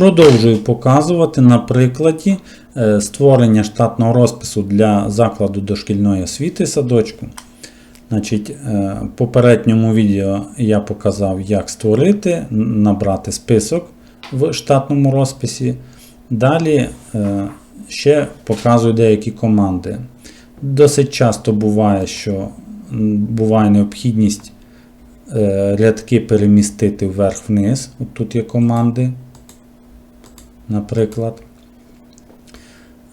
Продовжую показувати на прикладі е, створення штатного розпису для закладу дошкільної освіти садочку. Значить, е, В попередньому відео я показав, як створити, набрати список в штатному розписі. Далі е, ще показую деякі команди. Досить часто буває, що буває необхідність рядки перемістити вверх-вниз. Тут є команди, наприклад.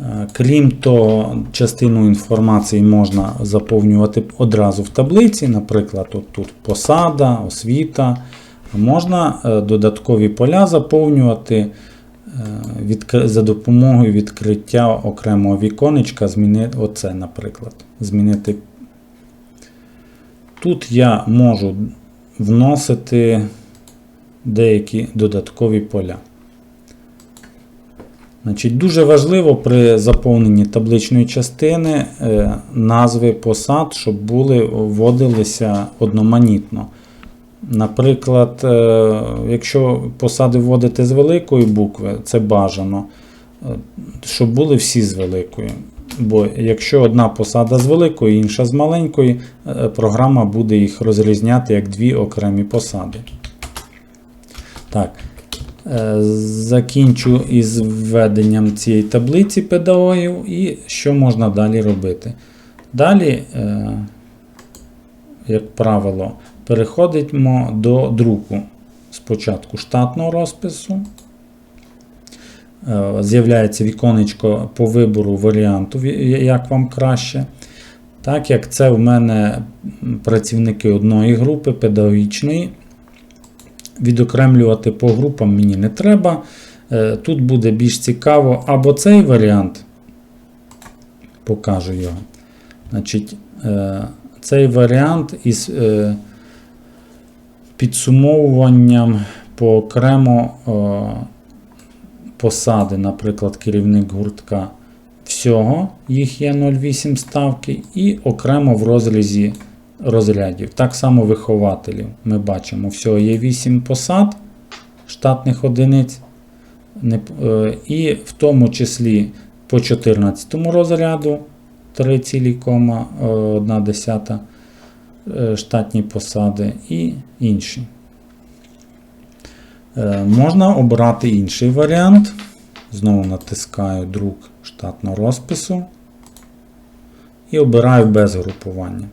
Е, Крім того, частину інформації можна заповнювати одразу в таблиці, наприклад, от тут посада, освіта. Можна е, додаткові поля заповнювати е, за допомогою відкриття окремого віконечка, змінити оце, наприклад. Змінити. Тут я можу вносити деякі додаткові поля. Значить, Дуже важливо при заповненні табличної частини е, назви посад, щоб були вводилися одноманітно. Наприклад, е, якщо посади вводити з великої букви, це бажано, е, щоб були всі з великої. Бо якщо одна посада з великої, інша з маленької, програма буде їх розрізняти як дві окремі посади. Так. Е, Закінчу із введенням цієї таблиці педагогів і що можна далі робити. Далі, е, як правило, переходимо до друку. Спочатку штатного розпису. Е, З'являється віконечко по вибору варіанту, як вам краще. Так як це в мене працівники одної групи педагогічної, відокремлювати по групам мені не треба. Е, Тут буде більш цікаво або цей варіант, покажу його. Значить, е, цей варіант із е, підсумовуванням по окремо посади, наприклад, керівник гуртка всього, їх є 0,8 ставки, і окремо в розрізі розрядів. Так само вихователів. Ми бачимо, всього є 8 посад штатних одиниць, е, і в тому числі по 14 розряду 3,1 е, штатні посади і інші. Е, Можна обрати інший варіант. Знову натискаю друк штатного розпису і обираю без групування.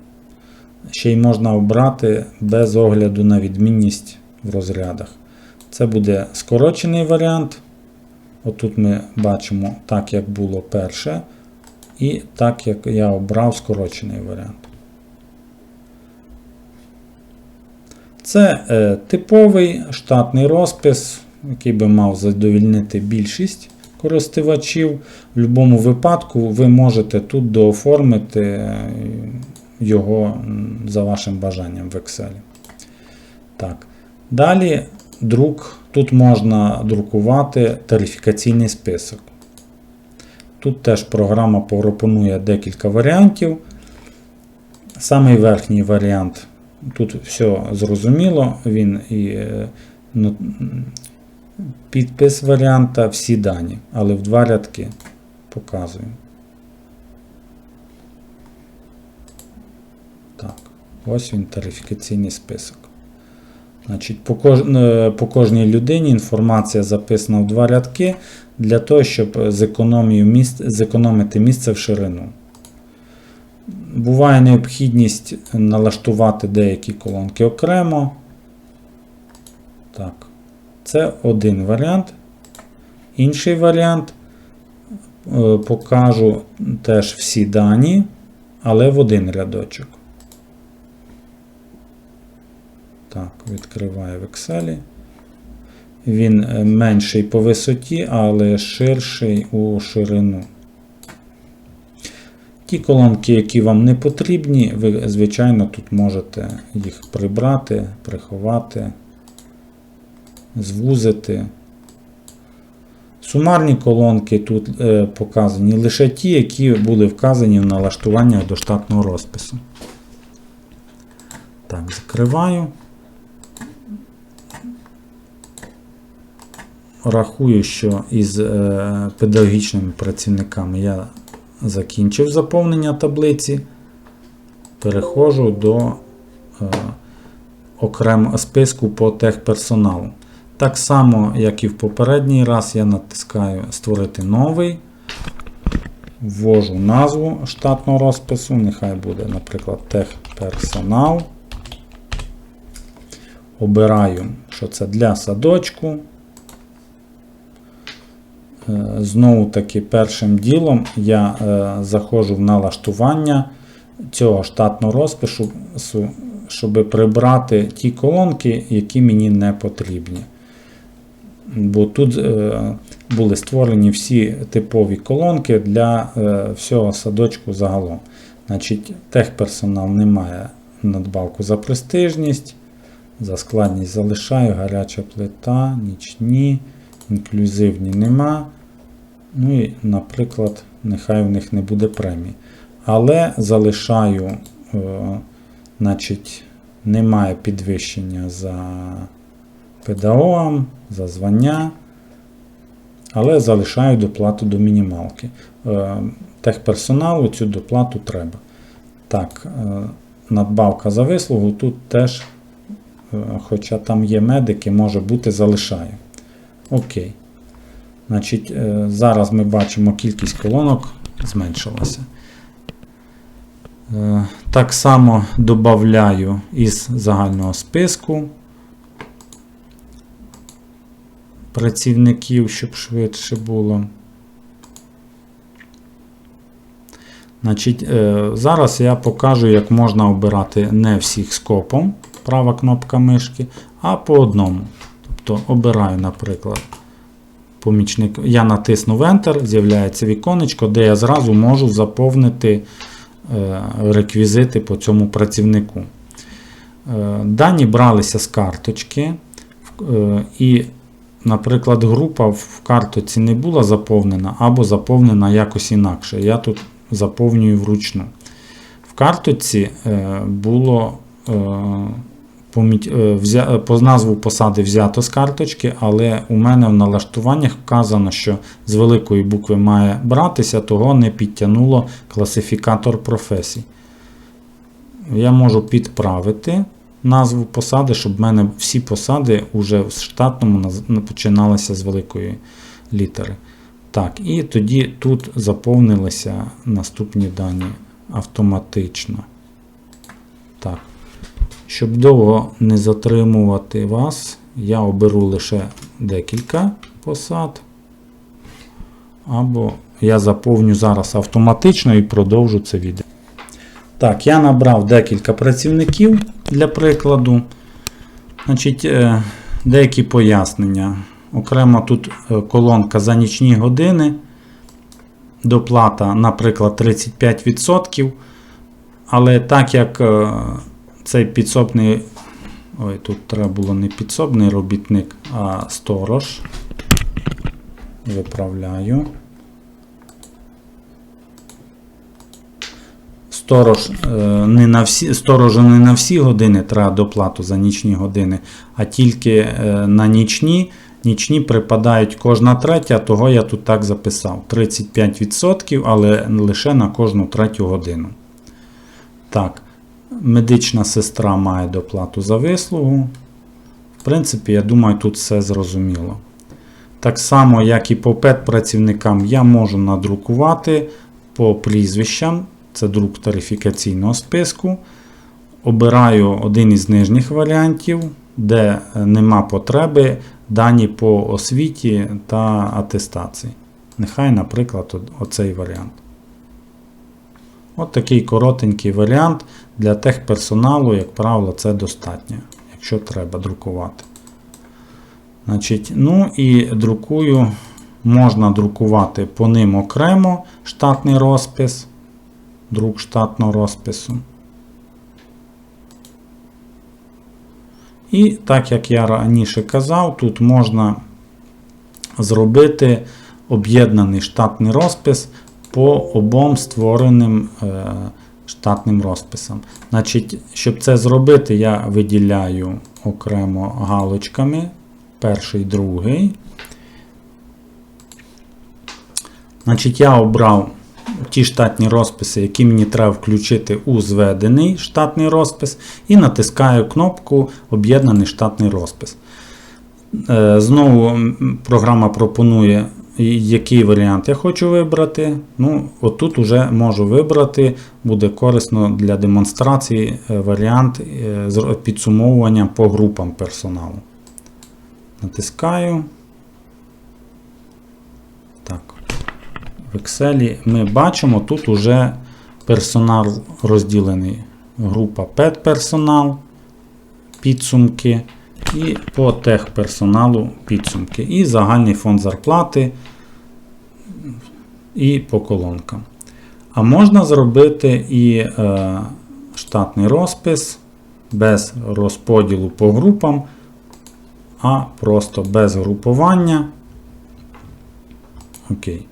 Ще й можна обрати без огляду на відмінність в розрядах. Це буде скорочений варіант. Отут ми бачимо так, як було перше, і так, як я обрав скорочений варіант. Це е, типовий штатний розпис, який би мав задовільнити більшість користувачів. В будь-якому випадку ви можете тут дооформити е, його за вашим бажанням в Excel. Так. Далі друк. Тут можна друкувати тарифікаційний список. Тут теж програма пропонує декілька варіантів. Самий верхній варіант. Тут все зрозуміло, він і ну, підпис варіанта, всі дані, але в два рядки показую. Так, ось він тарифікаційний список. Значить, по, кож... е, по кожній людині інформація записана в два рядки для того, щоб місць... зекономити місце в ширину. Буває необхідність налаштувати деякі колонки окремо. Так. Це один варіант. Інший варіант е, покажу теж всі дані, але в один рядочок. Так, відкриваю в Excel. Він е, менший по висоті, але ширший у ширину. Ті колонки, які вам не потрібні, ви, звичайно, тут можете їх прибрати, приховати, звузити. Сумарні колонки тут е, показані лише ті, які були вказані в налаштуваннях до штатного розпису. Так, закриваю. Рахую, що із е, педагогічними працівниками я закінчив заповнення таблиці. Переходжу до е, окремого списку по техперсоналу. Так само, як і в попередній раз, я натискаю Створити новий. Ввожу назву штатного розпису, нехай буде, наприклад, техперсонал. Обираю, що це для садочку. Е, Знову таки, першим ділом я е, заходжу в налаштування цього штатного розпису, щоб прибрати ті колонки, які мені не потрібні. Бо тут е, були створені всі типові колонки для всього садочку загалом. Значить, техперсонал не має надбавку за престижність, за складність залишаю, гаряча плита, нічні, інклюзивні нема. Ну і, наприклад, нехай в них не буде премії. Але залишаю, е, значить, немає підвищення за педагогам, за звання, але залишаю доплату до мінімалки. Е, техперсоналу цю доплату треба. Так, е, надбавка за вислугу тут теж, хоча там є медики, може бути, залишаю. Окей. Значить, е, зараз ми бачимо кількість колонок зменшилася. Е, Так само додаю із загального списку працівників, щоб швидше було. Значить, е, Зараз я покажу, як можна обирати не всіх скопом, права кнопка мишки, а по одному. Тобто обираю, наприклад, помічник. Я натиснув Enter, з'являється віконечко, де я зразу можу заповнити е, реквізити по цьому працівнику. Е, Дані бралися з карточки. е, І, наприклад, група в картоці не була заповнена або заповнена якось інакше. Я тут заповнюю вручну. В картоці е, було е, е, по назву посади взято з карточки, але у мене в налаштуваннях вказано, що з великої букви має братися, того не підтягнуло класифікатор професій. Я можу підправити назву посади, щоб в мене всі посади вже в штатному починалися з великої літери. Так, і тоді тут заповнилися наступні дані автоматично. Так. Щоб довго не затримувати вас, я оберу лише декілька посад. Або я заповню зараз автоматично і продовжу це відео. Так, я набрав декілька працівників для прикладу. Значить, е, деякі пояснення. Окремо тут е, колонка за нічні години. Доплата, наприклад, 35%. Але так як е, цей підсобний, ой, тут треба було не підсобний робітник, а сторож. Виправляю. Сторож, е, не на всі, сторожу не на всі години треба доплату за нічні години, а тільки е, на нічні. Нічні припадають кожна третя, того я тут так записав. 35%, але лише на кожну третю годину. Так, медична сестра має доплату за вислугу. В принципі, я думаю, тут все зрозуміло. Так само, як і по педпрацівникам, я можу надрукувати по прізвищам. Це друк тарифікаційного списку. Обираю один із нижніх варіантів, де нема потреби дані по освіті та атестації. Нехай, наприклад, оцей варіант. От такий коротенький варіант для техперсоналу, як правило, це достатньо, якщо треба друкувати. Значить, ну і друкую, можна друкувати по ним окремо штатний розпис, друк штатного розпису. І так як я раніше казав, тут можна зробити об'єднаний штатний розпис по обом створеним е, штатним розписам. Значить, щоб це зробити, я виділяю окремо галочками перший, другий. Значить, я обрав ті штатні розписи, які мені треба включити у зведений штатний розпис, і натискаю кнопку Об'єднаний штатний розпис. Е, Знову програма пропонує, який варіант я хочу вибрати. Ну, отут уже можу вибрати, буде корисно для демонстрації е, варіант е, з підсумовування по групам персоналу. Натискаю. Так. В Excel ми бачимо, тут уже персонал розділений. Група педперсонал, підсумки і по техперсоналу підсумки. І загальний фонд зарплати і по колонкам. А можна зробити і е, штатний розпис без розподілу по групам, а просто без групування. Окей.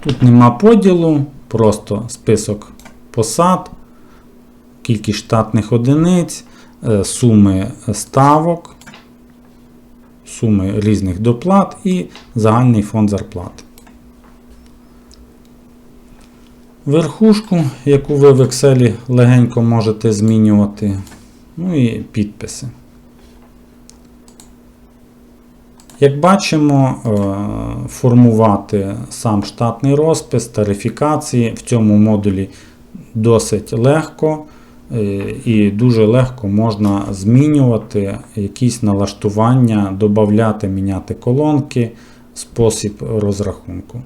Тут нема поділу, просто список посад, кількість штатних одиниць, е, суми ставок, суми різних доплат і загальний фонд зарплат. Верхушку, яку ви в Excel легенько можете змінювати, ну і підписи. Як бачимо, е, формувати сам штатний розпис, тарифікації в цьому модулі досить легко е, і дуже легко можна змінювати якісь налаштування, додати, міняти колонки, спосіб розрахунку.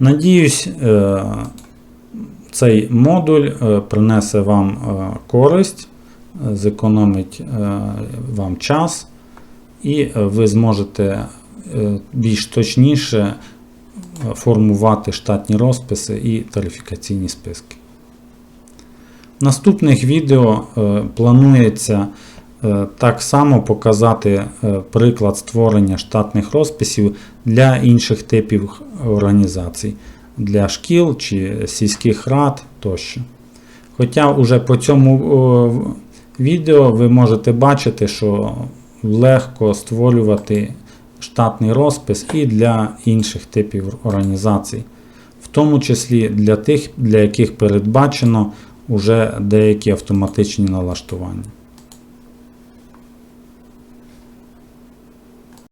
Надіюсь, е, цей модуль е, принесе вам користь зекономить вам час, і ви зможете більш точніше формувати штатні розписи і тарифікаційні списки. В наступних відео е, планується е, так само показати е, приклад створення штатних розписів для інших типів організацій, для шкіл чи сільських рад тощо. Хоча вже по цьому відео ви можете бачити, що легко створювати штатний розпис і для інших типів організацій, в тому числі для тих, для яких передбачено вже деякі автоматичні налаштування.